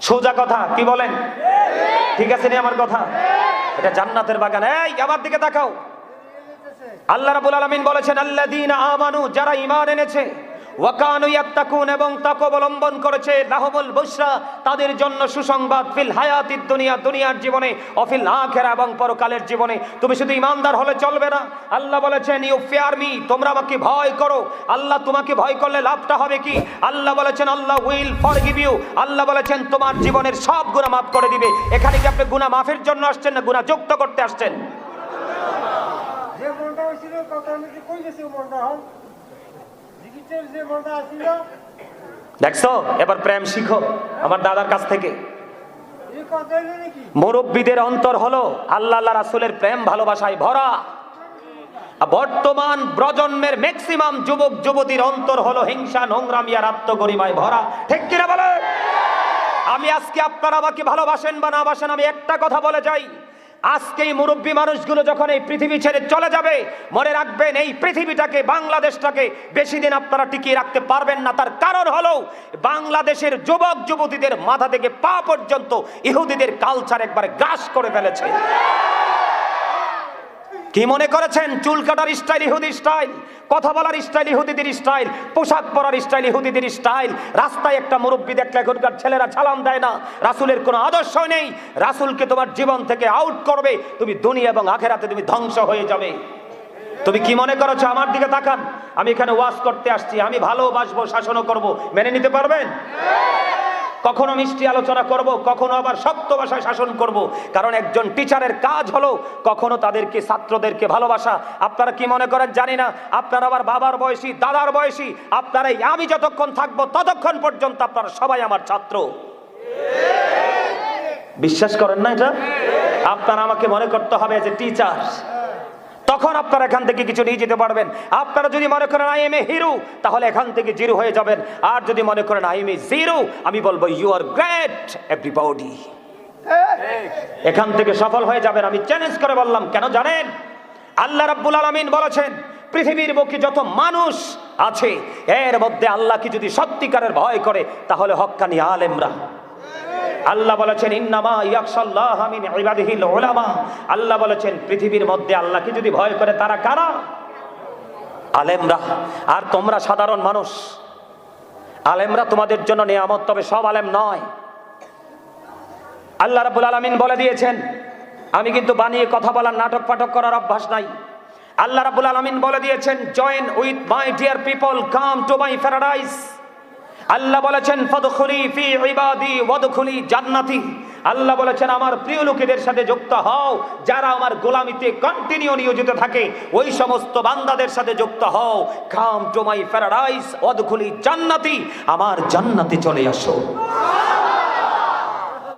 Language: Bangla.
সোজা কথা, কি বলেন? ঠিক আছে নি আমার কথা? এটা জান্নাতের বাগান। এই, আমার দিকে তাকাও। আল্লাহ রাবুল আলামিন বলেছেন, আল্লাযীনা আমানু, যারা ইমান এনেছে এবং তাকওয়া অবলম্বন করেছে তাদের জন্য সুসংবাদ, ফিল দুনিয়া, দুনিয়ার জীবনে, অফিল এবং পরকালের জীবনে। তুমি শুধু ইমানদার হলে চলবে না। আল্লাহ বলেছেন, ইউ মি, তোমরা ভয় করো। আল্লাহ তোমাকে ভয় করলে হবে কি? আল্লাহ বলেছেন, আল্লাহ উইল ইউ। আল্লাহ বলেছেন, তোমার জীবনের সব গুনাহ মাফ করে দিবে। এখানে কি আপনি গুনাহ মাফের জন্য আসছেন না গুনাহ যুক্ত করতে আসছেন জিকিটের যে মনটা আসছিল দেখছ? এবার প্রেম শিখো আমার দাদার কাছ থেকে। মুরব্বীদের অন্তর হলো আল্লাহ আল্লাহ রাসুলের প্রেম ভালোবাসায় ভরা। বর্তমান প্রজন্মের ম্যাক্সিমাম যুবক যুবতীর অন্তর হলো হিংসা নোংরামি আর আত্মগরিমায় ভরা। ঠিক কিনা বলে? আমি আজকে আপনারা আমাকে ভালোবাসেন বা না বাসেন আমি একটা কথা বলে যাই। আজকে এই মুরব্বী মানুষগুলো যখন এই পৃথিবী ছেড়ে চলে যাবে, মনে রাখবেন এই পৃথিবীটাকে, বাংলাদেশটাকে বেশি দিন আপনারা টিকিয়ে রাখতে পারবেন না। তার কারণ হলো, বাংলাদেশের যুবক, যুবতীদের মাথা থেকে পা পর্যন্ত ইহুদিদের কালচার একবার গ্রাস করে ফেলেছে। কি মনে করেছেন? চুল কাটার স্টাইল, ইহুদি স্টাইল, কথা বলার স্টাইল, ইহুদিদের স্টাইল, পোশাক পরার স্টাইল, ইহুদিদের স্টাইল। রাস্তায় একটা মুরব্বী দেখলে এখনকার ছেলেরা ছালাম দেয় না। রাসুলের কোনো আদর্শ নেই। রাসুলকে তোমার জীবন থেকে আউট করবে। তুমি দুনিয়া এবং আখেরাতে তুমি ধ্বংস হয়ে যাবে। তুমি কি মনে করেছ? আমার দিকে তাকান। আমি এখানে ওয়াশ করতে আসছি। আমি ভালোবাসবো, শাসনও করব। মেনে নিতে পারবেন? কখনো মিষ্টি আলোচনা করব, কখনো আবার শক্ত ভাষায় শাসন করব। কারণ একজন টিচারের কাজ হলো কখনো তাদেরকে, ছাত্রদেরকে ভালোবাসা। আপনারা কি মনে করেন জানি না? আপনারা আবার বাবার বয়সী, দাদার বয়সী, আপনারা এই আমি যতক্ষণ থাকব ততক্ষণ পর্যন্ত আপনারা সবাই আমার ছাত্র। বিশ্বাস করেন না এটা? আপনারা আমাকে মনে করতে হবে যে টিচার। তখন আপনারা এখান থেকে কিছু নিয়ে যেতে পারবেন। আপনারা যদি মনে করেন আই এম এ হিরো তাহলে এখান থেকে জিরো হয়ে যাবেন। আর যদি মনে করেন আই এম এ জিরো আমি বলব ইউ আর গ্রেট এভরিবডি এখান থেকে সফল হয়ে যাবেন। আমি চ্যালেঞ্জ করে বললাম, কেন জানেন? আল্লাহ রাব্বুল আলামিন বলেছেন, পৃথিবীর বুকে যত মানুষ আছে, এর মধ্যে আল্লাহকে যদি সত্যিকারের ভয় করে, তাহলে হক্কানি আলেমরা। আল্লাহ বলেছেন, ইন্নামা ইয়াকশাল্লাহ মিন ইবাদিহিল উলামা। আল্লাহ বলেছেন, পৃথিবীর মধ্যে আল্লাহকে যদি ভয় করে, তারা কারা? আলেমরা, আর তোমরা সাধারণ মানুষ। আলেমরা তোমাদের জন্য নিয়ামত, তবে সব আলেম নয়। আল্লাহ রাব্বুল আলামিন বলে দিয়েছেন, আমি কিন্তু বানিয়ে কথা বলার নাটক পাঠক করার অভ্যাস নাই। আল্লাহ রাব্বুল আলামিন বলে দিয়েছেন join with my dear people come to my paradise Allah বলেছেন, ফদখুলি ফি ইবাদি, ওয়াদখুলি জান্নাতি। আল্লাহ বলেছেন, আমার প্রিয় লোকেদের সাথে যুক্ত হও, যারা আমার গোলামিতে কন্টিনিউ নিয়োজিত থাকে, ওই সমস্ত বান্দাদের সাথে যুক্ত হও। কাম টু মাই প্যারাডাইস ওয়াদখুলি জান্নাতি। আমার জান্নাতে চলে আসো।